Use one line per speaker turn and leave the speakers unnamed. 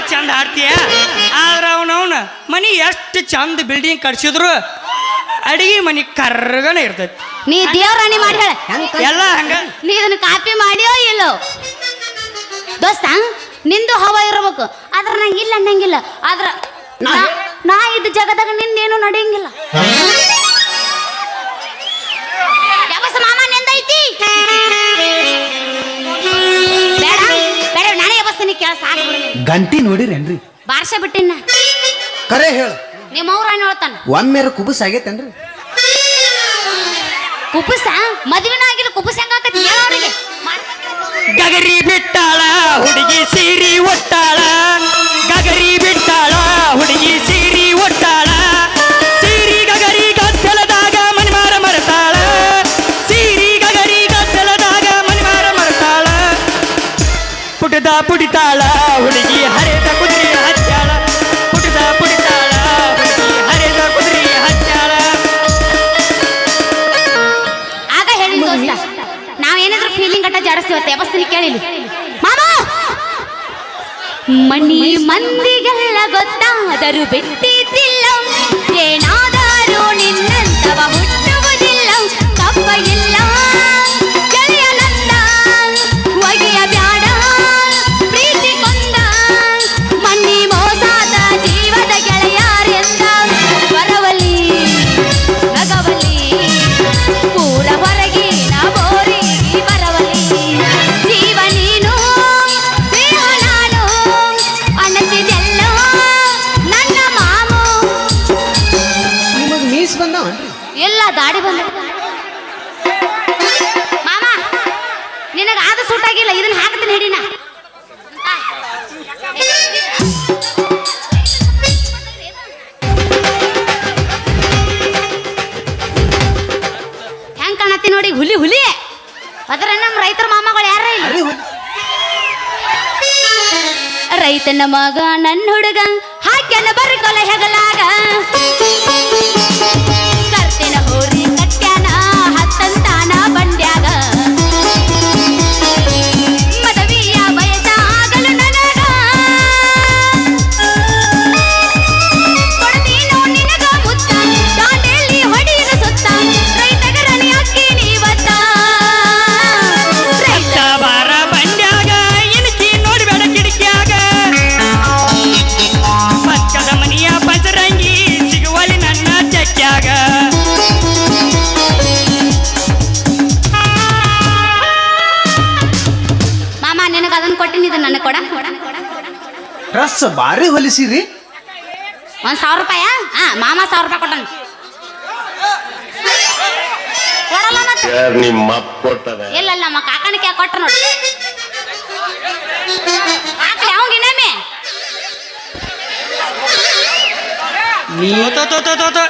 ಹಾಡ್ ಚಂದ ಹಾಡ್ತೀಯ? ಆದ್ರೆ ಅವನವನ ಮನಿ ಎಷ್ಟು ಚಂದ ಬಿಲ್ಡಿಂಗ್ ಕಟ್ಸಿದ್ರು ಅಡಿಗೆ ಮನಿ ಕರ್ಗನ ಇರ್ತೈತಿ.
ನೀ ದೇವ್ರಾಣಿ ಮಾಡಿ ಹೇಳ.
ಎಲ್ಲ ಹಂಗ?
ನೀ ಇದನ್ನ ಕಾಪಿ ಮಾಡಿಯೋ ಇಲ್ಲೋ? ದೋಸ್ತ ನಿಂದು ಹವ ಇರ್ಬೇಕು. ಆದ್ರೆ ನಂಗೆ ಇಲ್ಲ ಅನ್ನಂಗಿಲ್ಲ. ಆದ್ರೆ ನಾ- ನಾ ಇದ್ದ ಜಗದಾಗ ನಿಂದೇನು ನಡೆಯಂಗಿಲ್ಲ.
ಗಂಟಿ ನೋಡಿರೇನ್ರಿ?
ಬಾರ್ಸ ಬಿಟ್ಟಿನ
ಕರೆ ಹೇಳು.
ನಿಮ್ಮ ಅವ್ರಾಣಿ ಹೇಳ್ತಾನ?
ಒಮ್ಮೆರ ಕುಬಸ್ ಆಗೈತೇನ್ರಿ?
ಕುಪುಸ ಮದುವೆನ ಆಗಿಲ್ಲ ಕುಪುಸ ಹೆಂಗಾಕತಿ ಹೇಳ ಅವ್ರಿಗೆ.
ಗಗರಿ ಬಿಟ್ಟಾಳ. ಪುಟದ ಪುಡಿತಾಳ, ಹುಡುಗಿ ಹರಿದ ಕುದುರೆ ಹಚ್ಚಾಳ. ಪುಟದ ಪುಡಿತಾಳ, ಹುಡುಗಿ ಹರಿದ ಕುದುರೆ ಹಚ್ಚಾಳ.
ಆಗ ಹೇಳಿ ದೋಸ್ತ, ನಾವೇನಾದ್ರೂ ಫೀಲಿಂಗ್ ಅಟ್ಟ ಜಾಡಿಸ್ತೀವತ್ತೆ ಯಾವಸ್ತೀನಿ ಕೇಳಿಲಿ. ಮಾಮ! ಮನಿ ಮಂದಿಗೆಲ್ಲ ಗೊತ್ತಾದರೂ ಬಿಟ್ಟಿದ್ದಿಲ್ಲ ಏನಾದರೂ ನಿನ್ನಂತವ ಹುಟ್ಟುವುದಿಲ್ಲ ಕಪ್ಪ ಇಲ್ಲ
ಮೀಸ್ ಬಂದವನ್ರಿ
ಎಲ್ಲ ದಾಡಿ ಬಂದ ಮಾಮ ನಿನಗ ಆದ ಸೂಟ್ ಆಗಿಲ್ಲ ಇದನ್ನ ಹಾಕ್ತೀನಿ ಹಿಡಿನ. ಹೆಂಗ್ ಕಾಣತ್ತಿ ನೋಡಿ ಹುಲಿ ಹುಲಿ. ಅದ್ರ ನಮ್ಮ ರೈತರ ಮಾಮಗಳು ಯಾರ ಇಲ್ಲ? ರೈತನ ಮಗ ನನ್ನ ಹುಡುಗ ಹಾಕ್ಯನ ಬರ್ಕೊಲ ಹೆಗಲಾಗ.
ಡ್ರೆಸ್ ಭಾರಿ ಹೊಲಿಸಿರಿ.
ಒಂದು ಸಾವಿರ ರೂಪಾಯ? ಹಾ ಮಾಮ ಸಾವಿರ ರೂಪಾಯಿ ಕೊಟ್ಟನು ಕೊಡಲ್ಲ ಮತ್ತೆ?
ನಿಮ್ಮ ಅಪ್ಪ ಕೊಟ್ಟದ.
ಇಲ್ಲ ಇಲ್ಲ ನಮ್ಮ ಕಾಕಣಿಕೆ ಕೊಟ್ಟ ನೋಡಿ. ಹಾಕ್ಲಿ ಅವಂಗ ಇನ್ನೊಮ್ಮೆ.
ತೋ ತೋ ತೋ ತೋ ತೋ.